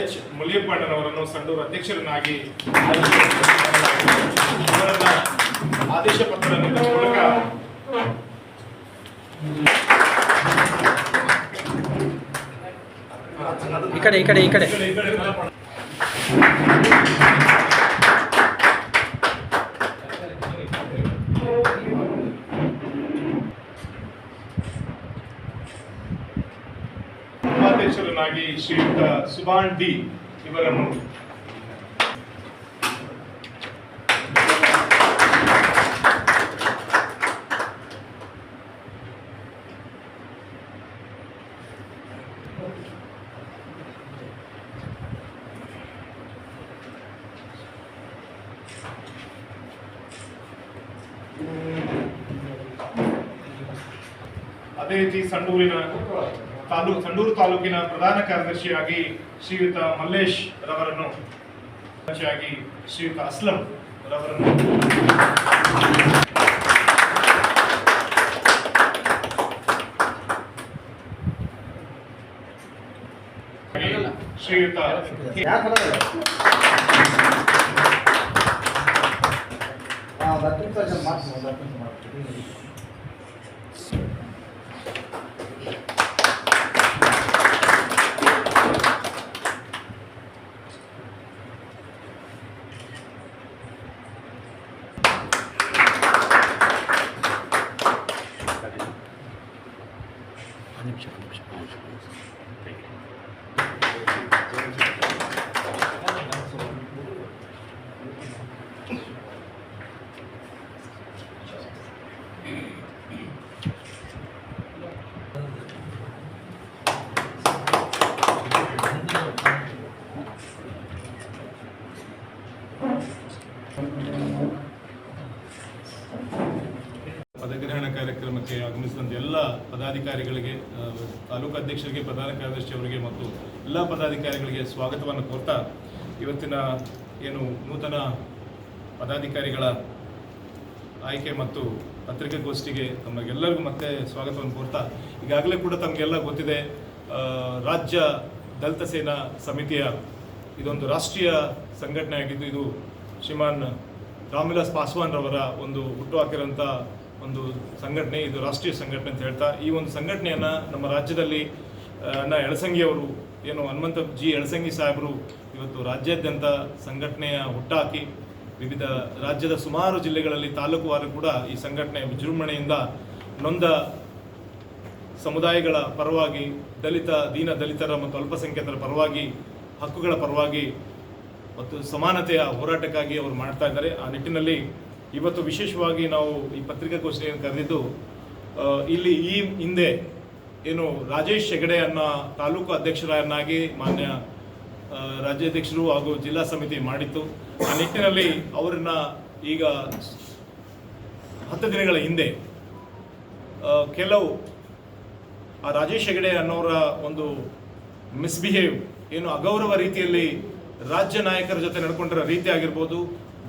H ಮುಲಿಯಪ್ಪಣ್ಣನವರನ್ನು Sandur ಅಧ್ಯಕ್ಷರನ್ನಾಗಿ ಆದೇಶ ಪತ್ರ ಮೂಲಕ ಈ ಕಡೆ. ಈ ಕಡೆ ಈ ಕಡೆ. ಉಪಾಧ್ಯಕ್ಷರನ್ನಾಗಿ ಶ್ರೀಯುತ ಸುಭಾನ್ ಡಿ ಇವರನ್ನು. ಅದೇ ರೀತಿ ಸಂಡೂರಿನ ತಾಲೂಕು ಸಂಡೂರು ತಾಲೂಕಿನ ಪ್ರಧಾನ ಕಾರ್ಯದರ್ಶಿಯಾಗಿ ಶ್ರೀಯುತ ಮಲ್ಲೇಶ್ ರವರನ್ನು ಶ್ರೀಯುತ ಅಸ್ಲಂ ರವರನ್ನು. ಶ್ರೀಯುತ ಒಂದ್ ನಿಮಿಷ ಒಂದ್ ನಿಮಿಷ ಒಂದ್ ನಿಮಿಷ. ಪದಗ್ರಹಣ ಕಾರ್ಯಕ್ರಮಕ್ಕೆ ಆಗಮಿಸಿದಂಥ ಎಲ್ಲ ಪದಾಧಿಕಾರಿಗಳಿಗೆ ತಾಲೂಕು ಅಧ್ಯಕ್ಷರಿಗೆ, ಪ್ರಧಾನ ಕಾರ್ಯದರ್ಶಿ ಅವರಿಗೆ ಮತ್ತು ಎಲ್ಲ ಪದಾಧಿಕಾರಿಗಳಿಗೆ ಸ್ವಾಗತವನ್ನು ಕೋರ್ತಾ ಇವತ್ತಿನ ಏನು ನೂತನ ಪದಾಧಿಕಾರಿಗಳ ಆಯ್ಕೆ ಮತ್ತು ಪತ್ರಿಕಾಗೋಷ್ಠಿಗೆ ತಮಗೆಲ್ಲರಿಗೂ ಮತ್ತೆ ಸ್ವಾಗತವನ್ನು ಕೋರ್ತಾ, ಈಗಾಗಲೇ ಕೂಡ ತಮಗೆಲ್ಲ ಗೊತ್ತಿದೆ ರಾಜ್ಯ ದಲಿತ ಸೇನಾ ಸಮಿತಿಯ ಇದೊಂದು ರಾಷ್ಟ್ರೀಯ ಸಂಘಟನೆ ಆಗಿದ್ದು ಇದು ಶ್ರೀಮಾನ್ ರಾಮ್ವಿಲಾಸ್ ಪಾಸ್ವಾನ್ ರವರ ಒಂದು ಹುಟ್ಟು ಹುಟ್ಟುಹಾಕಿರೋಂಥ ಒಂದು ಸಂಘಟನೆ, ಇದು ರಾಷ್ಟ್ರೀಯ ಸಂಘಟನೆ ಅಂತ ಹೇಳ್ತಾ, ಈ ಒಂದು ಸಂಘಟನೆಯನ್ನು ನಮ್ಮ ರಾಜ್ಯದಲ್ಲಿ ಅಣ್ಣ ಎಳಸಂಗಿ ಅವರು, ಏನು ಹನುಮಂತ ಜಿ ಎಳಸಂಗಿ ಸಾಹೇಬರು ಇವತ್ತು ರಾಜ್ಯಾದ್ಯಂತ ಸಂಘಟನೆಯ ಹುಟ್ಟಾಕಿ, ವಿವಿಧ ರಾಜ್ಯದ ಸುಮಾರು ಜಿಲ್ಲೆಗಳಲ್ಲಿ ತಾಲೂಕುವಾರು ಕೂಡ ಈ ಸಂಘಟನೆ ವಿಜೃಂಭಣೆಯಿಂದ ನೊಂದ ಸಮುದಾಯಗಳ ಪರವಾಗಿ, ದಲಿತ, ದೀನ ದಲಿತರ ಮತ್ತು ಅಲ್ಪಸಂಖ್ಯಾತರ ಪರವಾಗಿ, ಹಕ್ಕುಗಳ ಪರವಾಗಿ ಮತ್ತು ಸಮಾನತೆಯ ಹೋರಾಟಕ್ಕಾಗಿ ಅವರು ಮಾಡ್ತಾ ಇದ್ದಾರೆ. ಆ ನಿಟ್ಟಿನಲ್ಲಿ ಇವತ್ತು ವಿಶೇಷವಾಗಿ ನಾವು ಈ ಪತ್ರಿಕಾಗೋಷ್ಠಿಯನ್ನು ಕರೆದಿದ್ದು ಇಲ್ಲಿ ಈ ಹಿಂದೆ ಏನು ರಾಜೇಶ್ ಹೆಗಡೆ ಅನ್ನೋ ತಾಲೂಕು ಅಧ್ಯಕ್ಷರನ್ನಾಗಿ ಮಾನ್ಯ ರಾಜ್ಯಾಧ್ಯಕ್ಷರು ಹಾಗೂ ಜಿಲ್ಲಾ ಸಮಿತಿ ಮಾಡಿತ್ತು. ಆ ನಿಟ್ಟಿನಲ್ಲಿ ಅವರನ್ನ ಈಗ ಹತ್ತು ದಿನಗಳ ಹಿಂದೆ ಕೆಲವು, ಆ ರಾಜೇಶ್ ಹೆಗಡೆ ಅನ್ನೋರ ಒಂದು ಮಿಸ್ಬಿಹೇವ್, ಏನು ಅಗೌರವ ರೀತಿಯಲ್ಲಿ ರಾಜ್ಯ ನಾಯಕರ ಜೊತೆ ನಡ್ಕೊಂಡಿರೋ ರೀತಿ ಆಗಿರ್ಬೋದು,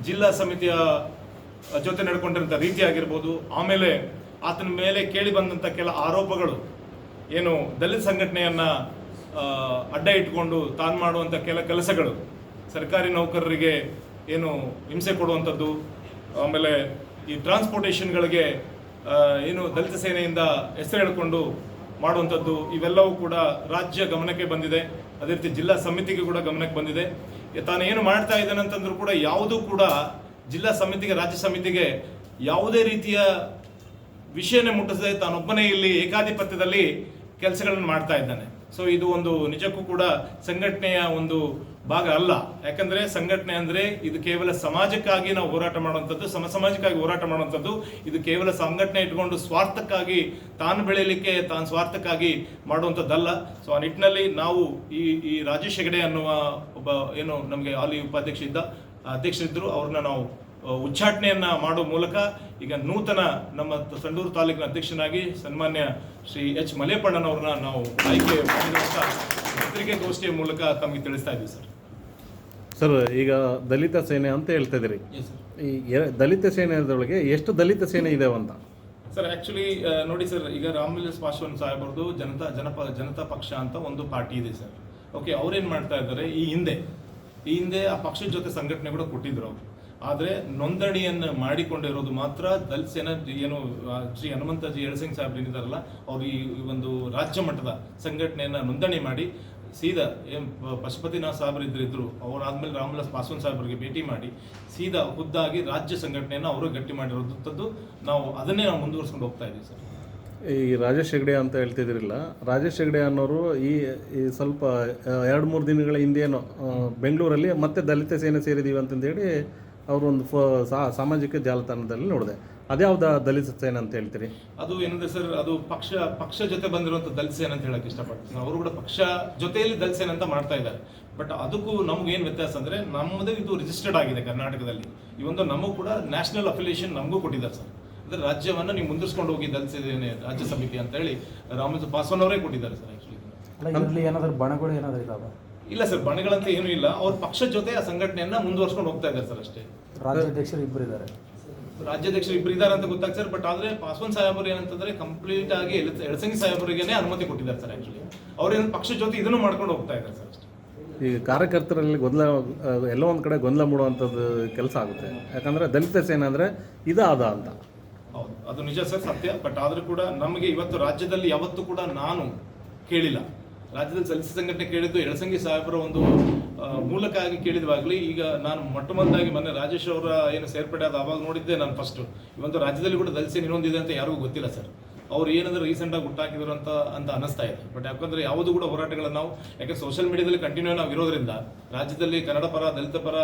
ಜಿಲ್ಲಾ ಸಮಿತಿಯ ಜೊತೆ ನಡ್ಕೊಂಡಿರೋಂಥ ರೀತಿ ಆಗಿರ್ಬೋದು, ಆಮೇಲೆ ಆತನ ಮೇಲೆ ಕೇಳಿ ಬಂದಂಥ ಕೆಲ ಆರೋಪಗಳು, ಏನು ದಲಿತ ಸಂಘಟನೆಯನ್ನ ಅಡ್ಡ ಇಟ್ಕೊಂಡು ತಾನು ಮಾಡುವಂಥ ಕೆಲ ಕೆಲಸಗಳು, ಸರ್ಕಾರಿ ನೌಕರರಿಗೆ ಏನು ಹಿಂಸೆ ಕೊಡುವಂಥದ್ದು, ಆಮೇಲೆ ಈ ಟ್ರಾನ್ಸ್ಪೋರ್ಟೇಷನ್ಗಳಿಗೆ ಏನು ದಲಿತ ಸೇನೆಯಿಂದ ಹೆಸರು ಹೇಳಿಕೊಂಡು ಮಾಡುವಂಥದ್ದು, ಇವೆಲ್ಲವೂ ಕೂಡ ರಾಜ್ಯ ಗಮನಕ್ಕೆ ಬಂದಿದೆ. ಅದೇ ರೀತಿ ಜಿಲ್ಲಾ ಸಮಿತಿಗೆ ಕೂಡ ಗಮನಕ್ಕೆ ಬಂದಿದೆ. ತಾನೇನು ಮಾಡ್ತಾ ಇದ್ದಾನೆ ಅಂತಂದ್ರೂ ಕೂಡ ಯಾವುದೂ ಕೂಡ ಜಿಲ್ಲಾ ಸಮಿತಿಗೆ, ರಾಜ್ಯ ಸಮಿತಿಗೆ ಯಾವುದೇ ರೀತಿಯ ವಿಷಯನೇ ಮುಟ್ಟಿಸದೆ ತಾನೊಬ್ಬನೇ ಇಲ್ಲಿ ಏಕಾಧಿಪತ್ಯದಲ್ಲಿ ಕೆಲಸಗಳನ್ನು ಮಾಡ್ತಾ ಇದ್ದಾನೆ. ಸೊ ಇದು ಒಂದು ನಿಜಕ್ಕೂ ಕೂಡ ಸಂಘಟನೆಯ ಒಂದು ಭಾಗ ಅಲ್ಲ. ಯಾಕಂದ್ರೆ ಸಂಘಟನೆ ಅಂದ್ರೆ ಇದು ಕೇವಲ ಸಮಾಜಕ್ಕಾಗಿ ನಾವು ಹೋರಾಟ ಮಾಡುವಂಥದ್ದು ಸಮ ಸಮಾಜಕ್ಕಾಗಿ ಹೋರಾಟ ಮಾಡುವಂಥದ್ದು. ಇದು ಕೇವಲ ಸಂಘಟನೆ ಇಟ್ಕೊಂಡು ಸ್ವಾರ್ಥಕ್ಕಾಗಿ ತಾನು ಬೆಳೆಯಲಿಕ್ಕೆ, ತಾನು ಸ್ವಾರ್ಥಕ್ಕಾಗಿ ಮಾಡುವಂಥದ್ದಲ್ಲ. ಸೊ ಆ ನಿಟ್ಟಿನಲ್ಲಿ ನಾವು ಈ ಈ ರಾಜೇಶ್ ಹೆಗಡೆ ಅನ್ನುವ ಒಬ್ಬ, ಏನು, ನಮಗೆ ಹಾಲಿ ಉಪಾಧ್ಯಕ್ಷ ಇದ್ದ ಅಧ್ಯಕ್ಷರಿದ್ದರು. ಅವ್ರನ್ನ ನಾವು ಉಚ್ಚಾಟನೆಯನ್ನ ಮಾಡುವ ಮೂಲಕ ಈಗ ನೂತನ ನಮ್ಮ ಸಂಡೂರು ತಾಲೂಕಿನ ಅಧ್ಯಕ್ಷನಾಗಿ ಸನ್ಮಾನ್ಯ ಶ್ರೀ ಎಚ್ ಮಲೇಪಣ್ಣನವ್ರನ್ನ ನಾವು ಆಯ್ಕೆ ಪತ್ರಿಕೆ ಪತ್ರಿಕೆಗೋಷ್ಠಿಯ ಮೂಲಕ ತಮಗೆ ತಿಳಿಸ್ತಾ ಇದ್ದೀವಿ ಸರ್. ಸರ್ ಈಗ ದಲಿತ ಸೇನೆ ಅಂತ ಹೇಳ್ತಾ ಇದ್ದೀರಿ. ಈ ಎ- ದಲಿತ ಸೇನೆಯದೊಳಗೆ ಎಷ್ಟು ದಲಿತ ಸೇನೆ ಇದೆ ಅಂತ? ಸರ್ ಆಕ್ಚುಲಿ ನೋಡಿ ಸರ್ ಈಗ ರಾಮ್ ವಿಲಾಸ್ ಪಾಸ್ವಾನ್ ಸಾಹೇಬ್ರದ್ದು ಜನತಾ ಜನಪ ಜನತಾ ಪಕ್ಷ ಅಂತ ಒಂದು ಪಾರ್ಟಿ ಇದೆ ಸರ್. ಓಕೆ ಅವ್ರೇನು ಮಾಡ್ತಾ ಇದ್ದಾರೆ ಈ ಹಿಂದೆ ಈ ಹಿಂದೆ ಆ ಪಕ್ಷದ ಜೊತೆ ಸಂಘಟನೆ ಕೂಡ ಕೊಟ್ಟಿದ್ರು ಅವರು. ಆದ್ರೆ ನೋಂದಣಿಯನ್ನು ಮಾಡಿಕೊಂಡಿರೋದು ಮಾತ್ರ ದಲಿತ ಸೇನಾ ಏನು ಶ್ರೀ ಹನುಮಂತಜಿ ಎಳಸಿಂಗ್ ಸಾಹೇಬ್ ಏನಿದಾರಲ್ಲ, ಅವರು ಈ ಒಂದು ರಾಜ್ಯ ಮಟ್ಟದ ಸಂಘಟನೆಯನ್ನು ನೋಂದಣಿ ಮಾಡಿ, ಸೀದಾ ಏನ್ ಪಶುಪತಿನಾಥ್ ಸಾಹೇಬ್ರು ಇದ್ರು ಅವರಾದ್ಮೇಲೆ ರಾಮವಿಲಾಸ್ ಪಾಸ್ವಾನ್ ಸಾಹೇಬ್ರಿಗೆ ಭೇಟಿ ಮಾಡಿ, ಸೀದಾ ಖುದ್ದಾಗಿ ರಾಜ್ಯ ಸಂಘಟನೆಯನ್ನು ಅವರು ಗಟ್ಟಿ ಮಾಡಿರೋದಂಥದ್ದು ನಾವು ಅದನ್ನೇ ನಾವು ಮುಂದುವರ್ಸ್ಕೊಂಡು ಹೋಗ್ತಾ ಇದ್ದೀವಿ ಸರ್. ಈ ರಾಜೇಶ್ ಹೆಗ್ಡೆ ಅಂತ ಹೇಳ್ತಿದ್ರಲ್ಲ ರಾಜೇಶ್ ಹೆಗ್ಡೆ ಅನ್ನೋರು ಈ ಈ ಸ್ವಲ್ಪ ಎರಡು ಮೂರು ದಿನಗಳ ಹಿಂದೇನು ಬೆಂಗಳೂರಲ್ಲಿ ಮತ್ತೆ ದಲಿತ ಸೇನೆ ಸೇರಿದೀವಿ ಅಂತಂದೇಳಿ ಅವರು ಒಂದು ಫೋ ಸಾ- ಸಾಮಾಜಿಕ ಜಾಲತಾಣದಲ್ಲಿ ನೋಡಿದೆ. ಅದ್ಯಾವ್ದ ದಲಿತ ಸೇನೆ ಅಂತ ಹೇಳ್ತೀರಿ? ಅದು ಏನಂದ್ರೆ ಸರ್ ಅದು ಪಕ್ಷ ಪಕ್ಷ ಜೊತೆ ಬಂದಿರುವಂತ ದಲ್ಸೇನ್ ಅಂತ ಹೇಳಕ್ ಇಷ್ಟಪಡ್ತೀನಿ. ಅವರು ಕೂಡ ಪಕ್ಷ ಜೊತೆಯಲ್ಲಿ ದಲ್ಸೇನ್ ಅಂತ ಮಾಡ್ತಾ ಇದ್ದಾರೆ. ಬಟ್ ಅದಕ್ಕೂ ನಮ್ಗೆ ಏನ್ ವ್ಯತ್ಯಾಸ ಅಂದ್ರೆ ನಮ್ಮದೇ ಇದು ರಿಜಿಸ್ಟರ್ಡ್ ಆಗಿದೆ ಕರ್ನಾಟಕದಲ್ಲಿ. ಈ ಒಂದು ನಮಗೂ ಕೂಡ ನ್ಯಾಷನಲ್ ಅಫಿಲಿಯೇಷನ್ ನಮಗೂ ಕೊಟ್ಟಿದ್ದಾರೆ ಸರ್. ಅಂದ್ರೆ ರಾಜ್ಯವನ್ನ ನೀವು ಮುಂದಿಸ್ಕೊಂಡು ಹೋಗಿ ದಲಿಸಿದ್ದೇನೆ ರಾಜ್ಯ ಸಮಿತಿ ಅಂತ ಹೇಳಿ ರಾಮಚಂದ್ರ ಪಾಸ್ವಾನ್ ಅವರೇ ಕೊಟ್ಟಿದ್ದಾರೆ ಸರ್ ಆಕ್ಚುಲಿ ಏನಾದರೂ ಬಣಗಳು ಏನಾದರೂ ಇದಾವೆ? ಇಲ್ಲ ಸರ್ ಬಣಗಳಂತ ಏನೂ ಇಲ್ಲ. ಅವ್ರ ಪಕ್ಷದ ಜೊತೆ ಆ ಸಂಘಟನೆಯನ್ನ ಮುಂದುವರ್ಸ್ಕೊಂಡು ಹೋಗ್ತಾ ಇದ್ದಾರೆ ಸರ್ ಅಷ್ಟೇ. ರಾಜ್ಯಾಧ್ಯಕ್ಷರು ಇಬ್ಬರು ಇದ್ದಾರೆ. ರಾಜ್ಯಾಧ್ಯಕ್ಷರು ಇಬ್ಬರು ಇದ್ದಾರೆ ಅಂತ ಗೊತ್ತಾಗ್ತದೆ ಸರ್ ಬಟ್ ಆದ್ರೆ ಪಾಸ್ವಾನ್ ಸಾಹೇಬರು ಏನಂತಂದ್ರೆ ಕಂಪ್ಲೀಟ್ ಆಗಿ ಎಳಸಂಗಿ ಸಾಹೇಬರಿಗೇನೆ ಅನುಮತಿ ಕೊಟ್ಟಿದ್ದಾರೆ ಸರ್ ಆಕ್ಚುಲಿ ಅವ್ರೇನು ಪಕ್ಷ ಜೊತೆ ಇದನ್ನು ಮಾಡ್ಕೊಂಡು ಹೋಗ್ತಾ ಇದ್ದಾರೆ ಸರ್ ಅಷ್ಟೇ. ಈ ಕಾರ್ಯಕರ್ತರಲ್ಲಿ ಗೊಂದಲ ಎಲ್ಲ ಒಂದು ಕಡೆ ಗೊಂದಲ ಮೂಡುವಂಥದ್ದು ಕೆಲಸ ಆಗುತ್ತೆ. ಯಾಕಂದರೆ ದಲಿತ ಸೇನೆ ಅಂದರೆ ಇದು ಅದ ಅಂತ. ಹೌದು ಅದು ನಿಜ ಸರ್ ಸತ್ಯ ಬಟ್ ಆದರೂ ಕೂಡ ನಮಗೆ ಇವತ್ತು ರಾಜ್ಯದಲ್ಲಿ ಯಾವತ್ತೂ ಕೂಡ ನಾನು ಕೇಳಿಲ್ಲ. ರಾಜ್ಯದಲ್ಲಿ ಸಲ್ಲಿಸಿದ ಸಂಘಟನೆ ಕೇಳಿದ್ದು ಎಳಸಂಗಿ ಸಾಹೇಬರ ಒಂದು ಮೂಲಕ ಆಗಿ ಕೇಳಿದ್ವಾಗ್ಲಿ, ಈಗ ನಾನು ಮೊಟ್ಟ ಮೊದಲಾಗಿ ಮೊನ್ನೆ ರಾಜೇಶ್ ಅವರ ಏನು ಸೇರ್ಪಡೆ ಆದ ಅವಾಗ ನೋಡಿದ್ದೆ ನಾನು ಫಸ್ಟ್ ಇವತ್ತು ರಾಜ್ಯದಲ್ಲಿ ಕೂಡ ದಲಿಸಿ ಇನ್ನೊಂದಿದೆ ಅಂತ ಯಾರಿಗೂ ಗೊತ್ತಿಲ್ಲ ಸರ್. ಅವ್ರು ಏನಂದ್ರೆ ರೀಸೆಂಟ್ ಆಗಿ ಹುಟ್ಟಾಕಿದ್ರು ಅಂತ ಅಂತ ಅನಿಸ್ತಾ ಇದೆ. ಬಟ್ ಯಾಕಂದ್ರೆ ಯಾವುದು ಕೂಡ ಹೋರಾಟಗಳನ್ನ ನಾವು ಯಾಕೆ ಸೋಷಿಯಲ್ ಮೀಡಿಯಾದಲ್ಲಿ ಕಂಟಿನ್ಯೂ ನಾವು ಇರೋದ್ರಿಂದ, ರಾಜ್ಯದಲ್ಲಿ ಕನ್ನಡ ಪರ, ದಲಿತ ಪರ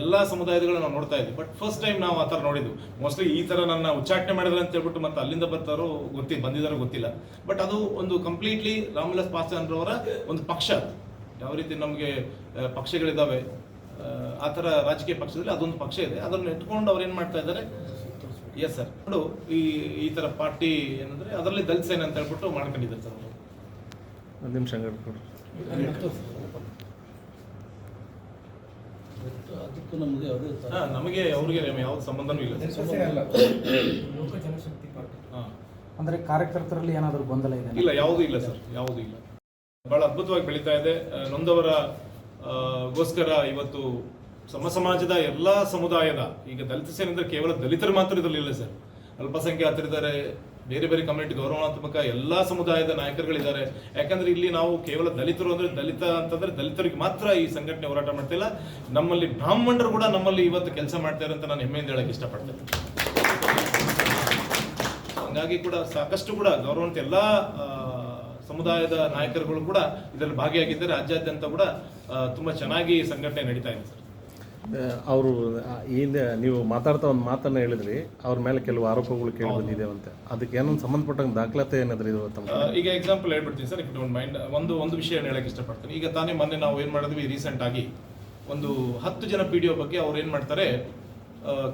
ಎಲ್ಲಾ ಸಮುದಾಯಗಳನ್ನ ನಾವು ನೋಡ್ತಾ ಇದ್ವಿ. ಬಟ್ ಫಸ್ಟ್ ಟೈಮ್ ನಾವು ಆ ಥರ ನೋಡಿದ್ವಿ. ಮೋಸ್ಟ್ಲಿ ಈ ತರ ನನ್ನ ಉಚ್ಚಾಟನೆ ಮಾಡಿದ್ರೆ ಅಂತ ಹೇಳ್ಬಿಟ್ಟು ಮತ್ತೆ ಅಲ್ಲಿಂದ ಬರ್ತಾರೋ ಗೊತ್ತಿ ಬಂದಿದ್ದಾರೋ ಗೊತ್ತಿಲ್ಲ. ಬಟ್ ಅದು ಒಂದು ಕಂಪ್ಲೀಟ್ಲಿ ರಾಮವಿಲಾಸ್ ಪಾಸ್ವಾನ್ ರವರ ಒಂದು ಪಕ್ಷ. ಯಾವ ರೀತಿ ನಮಗೆ ಪಕ್ಷಗಳಿದ್ದಾವೆ ಆ ಥರ ರಾಜಕೀಯ ಪಕ್ಷದಲ್ಲಿ ಅದೊಂದು ಪಕ್ಷ ಇದೆ. ಅದನ್ನು ಇಟ್ಕೊಂಡು ಅವ್ರು ಏನು ಮಾಡ್ತಾ ಇದ್ದಾರೆ? ಎಸ್ ಸರ್ ನೋಡು ಈ ಈ ಥರ ಪಾರ್ಟಿ ಏನಂದ್ರೆ ಅದರಲ್ಲಿ ದಲಿತ ಸೇನೆ ಅಂತ ಹೇಳ್ಬಿಟ್ಟು ಮಾಡ್ಕೊಂಡಿದ್ದಾರೆ ಸರ್ ಅವರು. ಒಂದು ನಿಮಿಷ ಹಂಗಾರೆ. ಅದಕ್ಕೂ ನಮಗೆ ಯಾವುದೇ ಹಾ, ನಮಗೆ ಅವ್ರಿಗೆ ಯಾವ್ದು ಸಂಬಂಧನೂ ಇಲ್ಲ ಹಾ. ಅಂದ್ರೆ ಕಾರ್ಯಕರ್ತರಲ್ಲಿ ಏನಾದರೂ ಗೊಂದಲ ಇದೆ ಇಲ್ಲ ಯಾವುದೂ ಇಲ್ಲ ಸರ್ ಯಾವುದೂ ಇಲ್ಲ. ಬಹಳ ಅದ್ಭುತವಾಗಿ ಬೆಳೀತಾ ಇದೆ. ಆ, ನೊಂದವರ ಆ, ಗೋಸ್ಕರ ಇವತ್ತು ಸಮ ಸಮಾಜದ ಎಲ್ಲ ಸಮುದಾಯದ, ಈಗ ದಲಿತ ಸೇನೆ ಅಂದ್ರೆ ಕೇವಲ ದಲಿತರು ಮಾತ್ರ ಇದರಲ್ಲಿ ಇಲ್ಲ ಸರ್. ಅಲ್ಪಸಂಖ್ಯಾತರಿದ್ದಾರೆ, ಬೇರೆ ಬೇರೆ ಕಮ್ಯುನಿಟಿ ಗೌರವಾತ್ಮಕ ಎಲ್ಲಾ ಸಮುದಾಯದ ನಾಯಕರುಗಳಿದ್ದಾರೆ. ಯಾಕಂದ್ರೆ ಇಲ್ಲಿ ನಾವು ಕೇವಲ ದಲಿತರು ಅಂದ್ರೆ ದಲಿತ ಅಂತಂದ್ರೆ ದಲಿತರಿಗೆ ಮಾತ್ರ ಈ ಸಂಘಟನೆ ಹೋರಾಟ ಮಾಡ್ತಿಲ್ಲ ನಮ್ಮಲ್ಲಿ ಬ್ರಾಹ್ಮಣರು ಕೂಡ ನಮ್ಮಲ್ಲಿ ಇವತ್ತು ಕೆಲಸ ಮಾಡ್ತಾರೆ ಅಂತ ನಾನು ಹೆಮ್ಮೆಯಿಂದ ಹೇಳಕ್ ಇಷ್ಟಪಡ್ತೇನೆ. ಹಂಗಾಗಿ ಕೂಡ ಸಾಕಷ್ಟು ಕೂಡ ಗೌರವಂತ ಎಲ್ಲ ಸಮುದಾಯದ ನಾಯಕರುಗಳು ಕೂಡ ಇದರಲ್ಲಿ ಭಾಗಿಯಾಗಿದ್ದಾರೆ. ರಾಜ್ಯಾದ್ಯಂತ ಕೂಡ ತುಂಬ ಚೆನ್ನಾಗಿ ಸಂಘಟನೆ ನಡೀತಾ ಇದೆ ಅವರು ಹಿಂದೆ ನೀವು ಮಾತಾಡ್ತಾ ಒಂದು ಮಾತನ್ನು ಹೇಳಿದ್ರಿ ಅವ್ರ ಮೇಲೆ ಕೆಲವು ಆರೋಪಗಳು ಕೇಳಿ ಬಂದಿದೆ ಅಂತ ಅದಕ್ಕೆ ಏನೊಂದು ಸಂಬಂಧಪಟ್ಟಂಗೆ ದಾಖಲಾತಿ ಏನಾದ್ರೂ ಇದು ಈಗ ಎಕ್ಸಾಂಪಲ್ ಹೇಳ್ಬಿಡ್ತೀನಿ ಸರ್ ಇಫ್ ಡೋಂಟ್ ಮೈಂಡ್ ಒಂದು ಒಂದು ವಿಷಯ ಹೇಳಕ್ಕೆ ಇಷ್ಟಪಡ್ತೀನಿ. ಈಗ ತಾನೇ ಮೊನ್ನೆ ನಾವು ಏನು ಮಾಡಿದ್ವಿ ರೀಸೆಂಟ್ ಆಗಿ ಒಂದು ಹತ್ತು ಜನ ಪಿ ಡಿ ಒ ಬಗ್ಗೆ ಅವ್ರು ಏನು ಮಾಡ್ತಾರೆ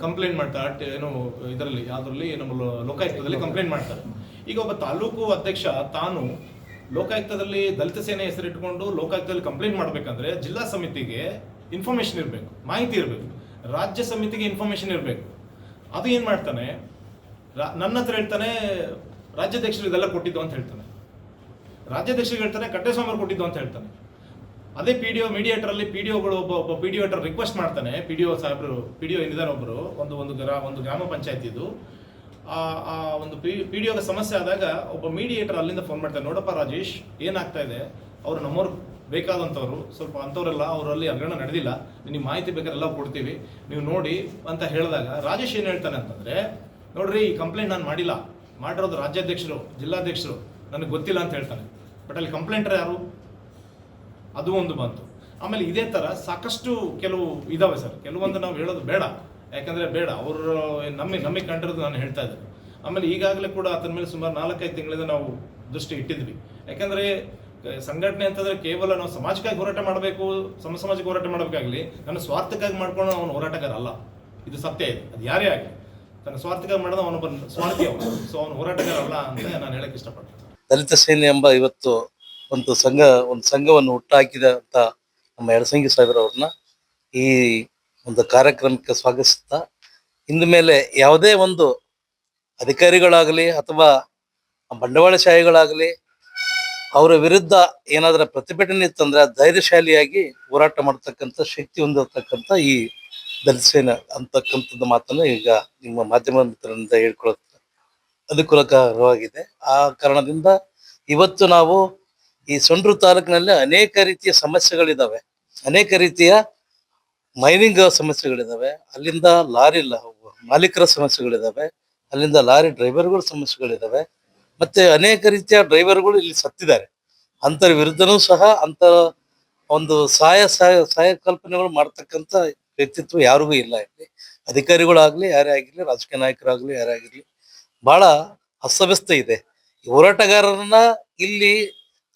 ಕಂಪ್ಲೇಂಟ್ ಮಾಡ್ತಾರೆ ಏನು ಇದರಲ್ಲಿ ಅದರಲ್ಲಿ ನಮ್ಮ ಲೋಕಾಯುಕ್ತದಲ್ಲಿ ಕಂಪ್ಲೇಂಟ್ ಮಾಡ್ತಾರೆ. ಈಗ ಒಬ್ಬ ತಾಲೂಕು ಅಧ್ಯಕ್ಷ ತಾನು ಲೋಕಾಯುಕ್ತದಲ್ಲಿ ದಲಿತ ಸೇನೆ ಹೆಸರಿಟ್ಕೊಂಡು ಲೋಕಾಯುಕ್ತದಲ್ಲಿ ಕಂಪ್ಲೇಂಟ್ ಮಾಡಬೇಕಂದ್ರೆ ಜಿಲ್ಲಾ ಸಮಿತಿಗೆ ಇನ್ಫಾರ್ಮೇಶನ್ ಇರಬೇಕು, ಮಾಹಿತಿ ಇರಬೇಕು, ರಾಜ್ಯ ಸಮಿತಿಗೆ ಇನ್ಫಾರ್ಮೇಶನ್ ಇರಬೇಕು. ಅದು ಏನು ಮಾಡ್ತಾನೆ? ನನ್ನ ಹತ್ರ ಹೇಳ್ತಾನೆ, ರಾಜ್ಯಾಧ್ಯಕ್ಷರು ಇದೆಲ್ಲ ಕೊಟ್ಟಿದ್ದು ಅಂತ ಹೇಳ್ತಾನೆ. ರಾಜ್ಯಾಧ್ಯಕ್ಷರಿಗೆ ಹೇಳ್ತಾನೆ, ಕಟ್ಟೆಸ್ವಾಮಿ ಕೊಟ್ಟಿದ್ದು ಅಂತ ಹೇಳ್ತಾನೆ. ಅದೇ ಪಿ ಡಿ ಒ ಮೀಡಿಯೇಟರಲ್ಲಿ ಪಿ ಡಿ ಒಗಳು ಒಬ್ಬ ಒಬ್ಬ ಪಿ ಡಿ ಒ ರಿಕ್ವೆಸ್ಟ್ ಮಾಡ್ತಾನೆ. ಪಿ ಡಿ ಒ ಸಾಹೇಬರು ಪಿ ಡಿ ಒ ಏನಿದ್ದಾರೆ ಒಬ್ಬರು ಒಂದು ಒಂದು ಗ್ರಾ, ಒಂದು ಗ್ರಾಮ ಪಂಚಾಯತಿದು ಆ ಒಂದು ಪಿ ಪಿ ಡಿ ಒಗೆ ಸಮಸ್ಯೆ ಆದಾಗ ಒಬ್ಬ ಮೀಡಿಯೇಟರ್ ಅಲ್ಲಿಂದ ಫೋನ್ ಮಾಡ್ತಾರೆ ನೋಡಪ್ಪ ರಾಜೇಶ್, ಏನಾಗ್ತಾ ಇದೆ? ಅವರು ನಮ್ಮವ್ರು ಬೇಕಾದಂಥವ್ರು ಸ್ವಲ್ಪ ಅಂಥವರೆಲ್ಲ ಅವರಲ್ಲಿ ಹಗರಣ ನಡೆದಿಲ್ಲ. ನಿಮಗೆ ಮಾಹಿತಿ ಬೇಕಾದ್ರೆ ಎಲ್ಲ ಕೊಡ್ತೀವಿ. ನೀವು ನೋಡಿ ಅಂತ ಹೇಳಿದಾಗ ರಾಜೇಶ್ ಏನು ಹೇಳ್ತಾನೆ ಅಂತಂದರೆ, ನೋಡ್ರಿ ಈ ಕಂಪ್ಲೇಂಟ್ ನಾನು ಮಾಡಿಲ್ಲ. ಮಾಡಿರೋದು ರಾಜ್ಯಾಧ್ಯಕ್ಷರು, ಜಿಲ್ಲಾಧ್ಯಕ್ಷರು, ನನಗೆ ಗೊತ್ತಿಲ್ಲ ಅಂತ ಹೇಳ್ತಾನೆ. ಬಟ್ ಅಲ್ಲಿ ಕಂಪ್ಲೇಂಟರ್ ಯಾರು? ಅದು ಒಂದು ಬಂತು. ಆಮೇಲೆ ಇದೇ ಥರ ಸಾಕಷ್ಟು ಕೆಲವು ಇದಾವೆ ಸರ್. ಕೆಲವೊಂದು ನಾವು ಹೇಳೋದು ಬೇಡ. ಯಾಕಂದರೆ ಬೇಡ, ಅವರು ನಮಗೆ ನಮಗೆ ಕಂಡಿರೋದು ನಾನು ಹೇಳ್ತಾ ಇದ್ದೆ ಆಮೇಲೆ ಈಗಾಗಲೇ ಕೂಡ ಆತನ ಮೇಲೆ ಸುಮಾರು ನಾಲ್ಕೈದು ತಿಂಗಳಿಂದ ನಾವು ದೃಷ್ಟಿ ಇಟ್ಟಿದ್ವಿ. ಯಾಕಂದ್ರೆ ಸಂಘಟನೆ ಅಂತಂದ್ರೆ ಕೇವಲ ನಾವು ಸಮಾಜಕ್ಕಾಗಿ ಹೋರಾಟ ಮಾಡಬೇಕು ಸಮ ಸಮಾಜಕ್ಕೆ ಹೋರಾಟ ಮಾಡಬೇಕಾಗ್ಲಿ, ನನ್ನ ಸ್ವಾರ್ಥಕ್ಕಾಗಿ ಮಾಡ್ಕೊಂಡು ಅವನು ಹೋರಾಟಗಾರ ಅಲ್ಲ ಇದು ಸತ್ಯ ಇದೆ. ಅದು ಯಾರೇ ಆಗಲಿ. ತನ್ನ ಸ್ವಾರ್ಥಕ್ಕಾಗಿ ಮಾಡಿದ ಅವನೊಬ್ಬ ಸ್ವಾರ್ಥಿ ಅವನು. ಸೊ ಅವನು ಹೋರಾಟಗಾರ ಅಲ್ಲ ಅಂತ ನಾನು ಹೇಳಕ್ ಇಷ್ಟಪಡ್ತೀನಿ. ದಲಿತ ಸೇನೆ ಎಂಬ ಇವತ್ತು ಒಂದು ಸಂಘ, ಒಂದು ಸಂಘವನ್ನು ಹುಟ್ಟಾಕಿದ ಅಂತ ನಮ್ಮ ಎಡಸಂಗಿ ಸಾಹೇಬ್ರವ್ರನ್ನ ಈ ಒಂದು ಕಾರ್ಯಕ್ರಮಕ್ಕೆ ಸ್ವಾಗತಿಸ್ತಾ ಇಂದ ಮೇಲೆ ಯಾವುದೇ ಒಂದು ಅಧಿಕಾರಿಗಳಾಗಲಿ ಅಥವಾ ಬಂಡವಾಳಶಾಹಿಗಳಾಗಲಿ ಅವರ ವಿರುದ್ಧ ಏನಾದರೂ ಪ್ರತಿಭಟನೆ ಇತ್ತಂದ್ರೆ ಧೈರ್ಯಶಾಲಿಯಾಗಿ ಹೋರಾಟ ಮಾಡತಕ್ಕಂಥ ಶಕ್ತಿ ಹೊಂದಿರತಕ್ಕಂಥ ಈ ದಲಿತ ಸೇನೆ ಅಂತಕ್ಕಂಥದ್ದು ಮಾತನ್ನು ಈಗ ನಿಮ್ಮ ಮಾಧ್ಯಮ ಮಿತ್ರರಿಂದ ಹೇಳ್ಕೊಳ್ತಾರೆ ಅನುಕೂಲಕರವಾಗಿದೆ. ಆ ಕಾರಣದಿಂದ ಇವತ್ತು ನಾವು ಈ ಸೊಂಡ್ರು ತಾಲೂಕಿನಲ್ಲಿ ಅನೇಕ ರೀತಿಯ ಸಮಸ್ಯೆಗಳಿದಾವೆ. ಅನೇಕ ರೀತಿಯ ಮೈನಿಂಗ್ ಸಮಸ್ಯೆಗಳಿದಾವೆ. ಅಲ್ಲಿಂದ ಲಾರಿ ಮಾಲೀಕರ ಸಮಸ್ಯೆಗಳಿದಾವೆ. ಅಲ್ಲಿಂದ ಲಾರಿ ಡ್ರೈವರ್ಗಳ ಸಮಸ್ಯೆಗಳಿದಾವೆ. ಮತ್ತೆ ಅನೇಕ ರೀತಿಯ ಡ್ರೈವರ್ಗಳು ಇಲ್ಲಿ ಸತ್ತಿದ್ದಾರೆ. ಅಂತರ ವಿರುದ್ಧನೂ ಸಹ ಅಂತ ಒಂದು ಸಹಾಯ ಸಹಾಯ ಸಹಾಯ ಕಲ್ಪನೆಗಳು ಮಾಡ್ತಕ್ಕಂಥ ವ್ಯಕ್ತಿತ್ವ ಯಾರಿಗೂ ಇಲ್ಲ ಇಲ್ಲಿ. ಅಧಿಕಾರಿಗಳಾಗ್ಲಿ, ಯಾರೇ ಆಗಿರ್ಲಿ, ರಾಜಕೀಯ ನಾಯಕರಾಗ್ಲಿ, ಯಾರೇ ಆಗಿರ್ಲಿ, ಬಹಳ ಅಸ್ತವ್ಯಸ್ತ ಇದೆ. ಹೋರಾಟಗಾರರನ್ನ ಇಲ್ಲಿ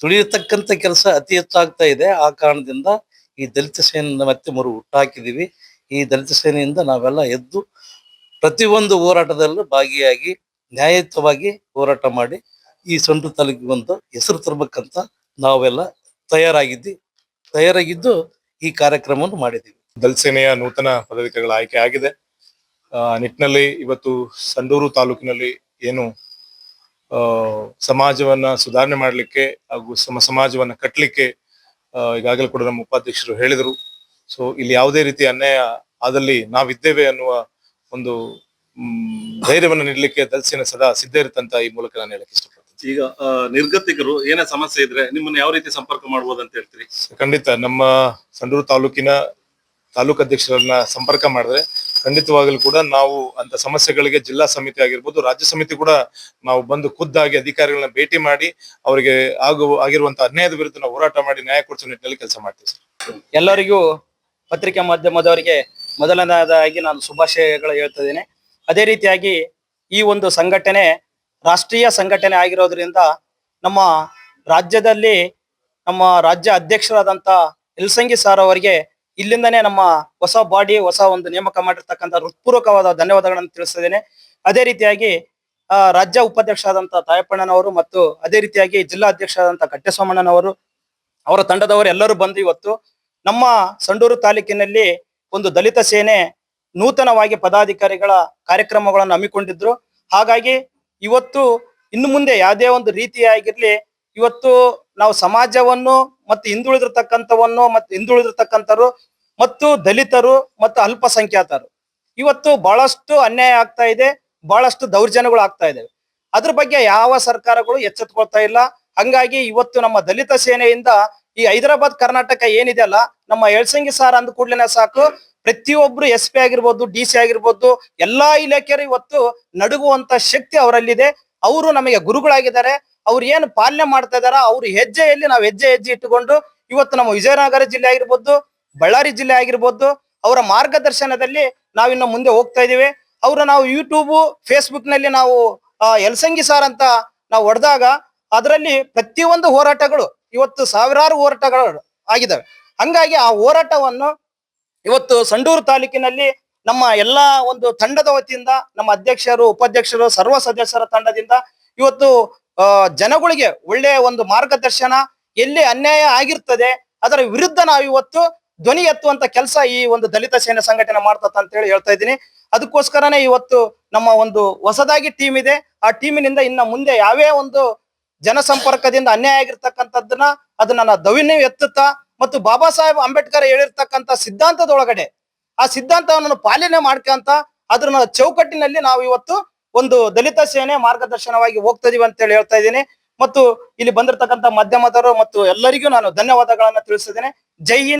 ತುಳಿಯತಕ್ಕಂಥ ಕೆಲಸ ಅತಿ ಹೆಚ್ಚಾಗ್ತಾ ಇದೆ. ಆ ಕಾರಣದಿಂದ ಈ ದಲಿತ ಸೇನೆಯಿಂದ ಮತ್ತೆ ಮರು ಹುಟ್ಟಾಕಿದೀವಿ ಈ ದಲಿತ ಸೇನೆಯಿಂದ ನಾವೆಲ್ಲ ಎದ್ದು ಪ್ರತಿಯೊಂದು ಹೋರಾಟದಲ್ಲೂ ಭಾಗಿಯಾಗಿ ನ್ಯಾಯಯುತವಾಗಿ ಹೋರಾಟ ಮಾಡಿ ಈ ಸೊಂಟು ತಾಲೂಕಿಗೆ ಒಂದು ಹೆಸರು ತರಬೇಕಂತ ನಾವೆಲ್ಲ ತಯಾರಾಗಿದ್ದಿ ತಯಾರಾಗಿದ್ದು ಈ ಕಾರ್ಯಕ್ರಮವನ್ನು ಮಾಡಿದ್ದೀವಿ. ದಲ್ಸೇನೆಯ ನೂತನ ಪದಾಧಿಕಾರಿಗಳ ಆಯ್ಕೆ ಆಗಿದೆ. ನಿಟ್ಟಿನಲ್ಲಿ ಇವತ್ತು ಸಂಡೂರು ತಾಲೂಕಿನಲ್ಲಿ ಏನು ಸಮಾಜವನ್ನ ಸುಧಾರಣೆ ಮಾಡಲಿಕ್ಕೆ ಹಾಗೂ ಸಮ, ಸಮಾಜವನ್ನ ಕಟ್ಟಲಿಕ್ಕೆ ಈಗಾಗಲೇ ಕೂಡ ನಮ್ಮ ಉಪಾಧ್ಯಕ್ಷರು ಹೇಳಿದರು. ಸೊ ಇಲ್ಲಿ ಯಾವುದೇ ರೀತಿ ಅನ್ಯಾಯ ಆದಲ್ಲಿ ನಾವಿದ್ದೇವೆ ಅನ್ನುವ ಒಂದು ಧೈರ್ಯವನ್ನು ನೀಡಲಿಕ್ಕೆ ದಲ್ಸಿನ ಸೇನೆ ಸದಾ ಸಿದ್ಧ ಇರುತ್ತಂತ ಈ ಮೂಲಕ ನಾನು ಹೇಳಕ್ಕೆ ಇಷ್ಟಪಡ್ತೀನಿ. ಈಗ ನಿರ್ಗತಿಕರು ಏನೇ ಸಮಸ್ಯೆ ಇದ್ರೆ ನಿಮ್ಮನ್ನ ಯಾವ ರೀತಿ ಸಂಪರ್ಕ ಮಾಡಬಹುದು ಅಂತ ಹೇಳ್ತೀರಿ? ಖಂಡಿತ ನಮ್ಮ ಸಂಡೂರು ತಾಲೂಕಿನ ತಾಲೂಕು ಅಧ್ಯಕ್ಷರನ್ನ ಸಂಪರ್ಕ ಮಾಡಿದ್ರೆ ಖಂಡಿತವಾಗಲೂ ಕೂಡ ನಾವು ಅಂತ ಸಮಸ್ಯೆಗಳಿಗೆ ಜಿಲ್ಲಾ ಸಮಿತಿ ಆಗಿರ್ಬೋದು ರಾಜ್ಯ ಸಮಿತಿ ಕೂಡ ನಾವು ಬಂದು ಖುದ್ದಾಗಿ ಅಧಿಕಾರಿಗಳನ್ನ ಭೇಟಿ ಮಾಡಿ ಅವರಿಗೆ ಆಗುವ ಆಗಿರುವಂತಹ ಅನ್ಯಾಯದ ವಿರುದ್ಧ ನಾವು ಹೋರಾಟ ಮಾಡಿ ನ್ಯಾಯ ಕೊಡಿಸುವ ನಿಟ್ಟಿನಲ್ಲಿ ಕೆಲಸ ಮಾಡ್ತೀವಿ ಸರ್. ಎಲ್ಲರಿಗೂ ಪತ್ರಿಕಾ ಮಾಧ್ಯಮದವರಿಗೆ ಮೊದಲನೇದಾಗಿ ನಾನು ಶುಭಾಶಯಗಳು ಹೇಳ್ತಾ ಇದ್ದೇನೆ. ಅದೇ ರೀತಿಯಾಗಿ ಈ ಒಂದು ಸಂಘಟನೆ ರಾಷ್ಟ್ರೀಯ ಸಂಘಟನೆ ಆಗಿರೋದ್ರಿಂದ ನಮ್ಮ ರಾಜ್ಯದಲ್ಲಿ ನಮ್ಮ ರಾಜ್ಯ ಅಧ್ಯಕ್ಷರಾದಂತ ಎಲ್ಸಂಗಿ ಸಾರ್ ಅವರಿಗೆ ಇಲ್ಲಿಂದನೇ ನಮ್ಮ ಹೊಸ ಬಾಡಿ, ಹೊಸ ಒಂದು ನೇಮಕ ಮಾಡಿರ್ತಕ್ಕಂಥ ಹೃತ್ಪೂರ್ವಕವಾದ ಧನ್ಯವಾದಗಳನ್ನು ತಿಳಿಸಿದ್ದೇನೆ ಅದೇ ರೀತಿಯಾಗಿ ರಾಜ್ಯ ಉಪಾಧ್ಯಕ್ಷರಾದಂತ ತಾಯಪ್ಪಣ್ಣನವರು ಮತ್ತು ಅದೇ ರೀತಿಯಾಗಿ ಜಿಲ್ಲಾ ಅಧ್ಯಕ್ಷರಾದಂತ ಕಟ್ಟೆಸೋಮಣ್ಣನವರು ಅವರ ತಂಡದವರು ಎಲ್ಲರೂ ಬಂದು ಇವತ್ತು ನಮ್ಮ ಸಂಡೂರು ತಾಲೂಕಿನಲ್ಲಿ ಒಂದು ದಲಿತ ಸೇನೆ ನೂತನವಾಗಿ ಪದಾಧಿಕಾರಿಗಳ ಕಾರ್ಯಕ್ರಮಗಳನ್ನು ಹಮ್ಮಿಕೊಂಡಿದ್ರು. ಹಾಗಾಗಿ ಇವತ್ತು ಇನ್ನು ಮುಂದೆ ಯಾವುದೇ ಒಂದು ರೀತಿಯಾಗಿರ್ಲಿ ಇವತ್ತು ನಾವು ಸಮಾಜವನ್ನು ಮತ್ತು ಹಿಂದುಳಿದಿರ್ತಕ್ಕಂಥವನ್ನು ಮತ್ತು ಹಿಂದುಳಿದಿರ್ತಕ್ಕಂಥರು ಮತ್ತು ದಲಿತರು ಮತ್ತು ಅಲ್ಪಸಂಖ್ಯಾತರು. ಇವತ್ತು ಬಹಳಷ್ಟು ಅನ್ಯಾಯ ಆಗ್ತಾ ಇದೆ, ಬಹಳಷ್ಟು ದೌರ್ಜನ್ಯಗಳು ಆಗ್ತಾ ಇದ್ದಾವೆ ಅದ್ರ ಬಗ್ಗೆ ಯಾವ ಸರ್ಕಾರಗಳು ಎಚ್ಚೆತ್ಕೊಳ್ತಾ ಇಲ್ಲ. ಹಂಗಾಗಿ ಇವತ್ತು ನಮ್ಮ ದಲಿತ ಸೇನೆಯಿಂದ ಈ ಹೈದರಾಬಾದ್ ಕರ್ನಾಟಕ ಏನಿದೆ ಅಲ್ಲ, ನಮ್ಮ ಎಳ್ಸಂಗಿ ಸಾರ್ ಅಂದ ಕೂಡ್ಲೇನೆ ಸಾಕು. ಪ್ರತಿಯೊಬ್ರು ಎಸ್ ಪಿ ಆಗಿರ್ಬೋದು, ಡಿ ಸಿ ಆಗಿರ್ಬೋದು, ಎಲ್ಲಾ ಇಲಾಖೆಯರು ಇವತ್ತು ನಡುಗುವಂತ ಶಕ್ತಿ ಅವರಲ್ಲಿದೆ. ಅವರು ನಮಗೆ ಗುರುಗಳಾಗಿದ್ದಾರೆ. ಅವ್ರು ಏನು ಪಾಲನೆ ಮಾಡ್ತಾ ಇದಾರ ಅವ್ರ ಹೆಜ್ಜೆಯಲ್ಲಿ ನಾವು ಹೆಜ್ಜೆ ಹೆಜ್ಜೆ ಇಟ್ಟುಕೊಂಡು ಇವತ್ತು ನಮ್ಮ ವಿಜಯನಗರ ಜಿಲ್ಲೆ ಆಗಿರ್ಬೋದು, ಬಳ್ಳಾರಿ ಜಿಲ್ಲೆ ಆಗಿರ್ಬೋದು, ಅವರ ಮಾರ್ಗದರ್ಶನದಲ್ಲಿ ನಾವಿನ್ನು ಮುಂದೆ ಹೋಗ್ತಾ ಇದೀವಿ ಅವ್ರ ನಾವು ಯೂಟ್ಯೂಬ್ ಫೇಸ್ಬುಕ್ನಲ್ಲಿ ನಾವು ಎಲ್ಸಂಗಿ ಸಾರ್ ಅಂತ ನಾವು ಹೊಡೆದಾಗ ಅದರಲ್ಲಿ ಪ್ರತಿಯೊಂದು ಹೋರಾಟಗಳು ಇವತ್ತು ಸಾವಿರಾರು ಹೋರಾಟಗಳು ಆಗಿದ್ದಾವೆ. ಹಂಗಾಗಿ ಆ ಹೋರಾಟವನ್ನು ಇವತ್ತು ಸಂಡೂರು ತಾಲೂಕಿನಲ್ಲಿ ನಮ್ಮ ಎಲ್ಲಾ ಒಂದು ತಂಡದ ವತಿಯಿಂದ ನಮ್ಮ ಅಧ್ಯಕ್ಷರು, ಉಪಾಧ್ಯಕ್ಷರು, ಸರ್ವ ಸದಸ್ಯರ ತಂಡದಿಂದ ಇವತ್ತು ಜನಗಳಿಗೆ ಒಳ್ಳೆಯ ಒಂದು ಮಾರ್ಗದರ್ಶನ ಎಲ್ಲಿ ಅನ್ಯಾಯ ಆಗಿರ್ತದೆ, ಅದರ ವಿರುದ್ಧ ನಾವು ಇವತ್ತು ಧ್ವನಿ ಎತ್ತುವಂತ ಕೆಲಸ ಈ ಒಂದು ದಲಿತ ಸೇನೆ ಸಂಘಟನೆ ಮಾಡ್ತತ್ತ ಅಂತ ಹೇಳಿ ಹೇಳ್ತಾ ಇದ್ದೀನಿ. ಅದಕ್ಕೋಸ್ಕರನೇ ಇವತ್ತು ನಮ್ಮ ಒಂದು ಹೊಸದಾಗಿ ಟೀಮ್ ಇದೆ. ಆ ಟೀಮಿನಿಂದ ಇನ್ನ ಮುಂದೆ ಯಾವೇ ಒಂದು ಜನಸಂಪರ್ಕದಿಂದ ಅನ್ಯಾಯ ಆಗಿರ್ತಕ್ಕಂಥದ್ದನ್ನ ಅದನ್ನ ದವಿನ ಎತ್ತುತ್ತಾ ಮತ್ತು ಬಾಬಾ ಸಾಹೇಬ್ ಅಂಬೇಡ್ಕರ್ ಹೇಳಿರ್ತಕ್ಕಂಥ ಸಿದ್ಧಾಂತದೊಳಗಡೆ ಆ ಸಿದ್ಧಾಂತವನ್ನು ಪಾಲನೆ ಮಾಡ್ಕೊಂತ ಅದ್ರ ಚೌಕಟ್ಟಿನಲ್ಲಿ ನಾವು ಇವತ್ತು ಒಂದು ದಲಿತ ಸೇನೆ ಮಾರ್ಗದರ್ಶನವಾಗಿ ಹೋಗ್ತಾ ಇದೀವಿ ಅಂತ ಹೇಳಿ ಹೇಳ್ತಾ ಇದ್ದೀನಿ. ಮತ್ತು ಇಲ್ಲಿ ಬಂದಿರತಕ್ಕಂಥ ಮಾಧ್ಯಮದವರು ಮತ್ತು ಎಲ್ಲರಿಗೂ ನಾನು ಧನ್ಯವಾದಗಳನ್ನ ತಿಳಿಸಿದ್ದೇನೆ ಜೈ